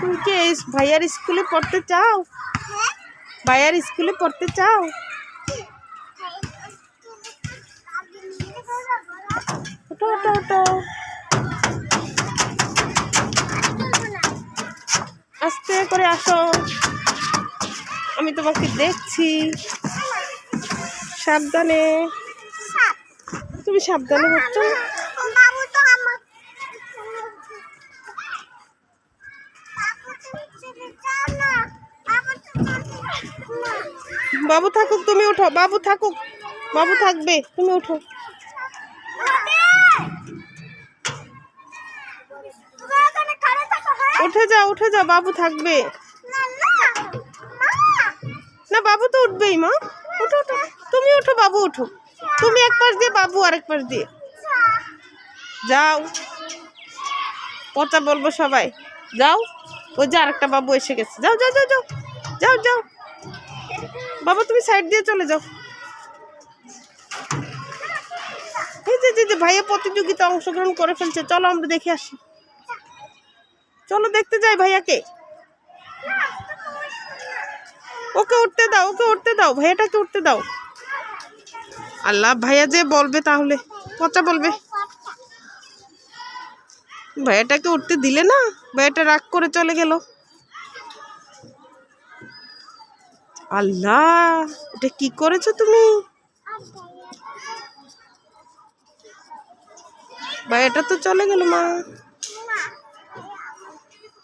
তুমি কি? এই ভাইয়ার স্কুলে পড়তে চাও? ভাইয়ার স্কুলে পড়তে চাও? আস্তে করে আসো। আমি তোমাকে দেখছি। সাবধানে। তুমি সাবধানে হচ্ছো? বাবু থাকুক, তুমি ওঠো বাবু থাকুক। বাবু থাকবে, তুমি ওঠো উঠে যাও উঠে যাও, বাবু থাকবে। না, বাবু তো উঠবেই, মা। ওঠো ওঠো তুমি উঠো, বাবু ওঠো তুমি এক পাশ দিয়ে, বাবু আরেক পাশ দিয়ে। যাও। পচা বলব সবাই। যাও। ওই যে আরেকটা বাবু এসে গেছে। যাও যাও যাও যাও। যাও যাও। বাবা, তুমি সাইড দিয়ে চলে যাও। ভাইয়া প্রতিযোগিতা অংশগ্রহণ করে ফেলছে, চলো আমরা দেখে আসি। চলো দেখতে যাই ভাইয়াকে। ওকে উঠতে দাও, ওকে উঠতে দাও, ভাইয়াটাকে উঠতে দাও। আল্লাহ, ভাইয়া যে বলবে তাহলে, পচা বলবে। ভাইয়াটাকে উঠতে দিলে না, ভাইয়াটা রাগ করে চলে গেল। আল্লাহ এটা কি করেছ তুমি? ভাইয়াটা তো চলে গেল মা।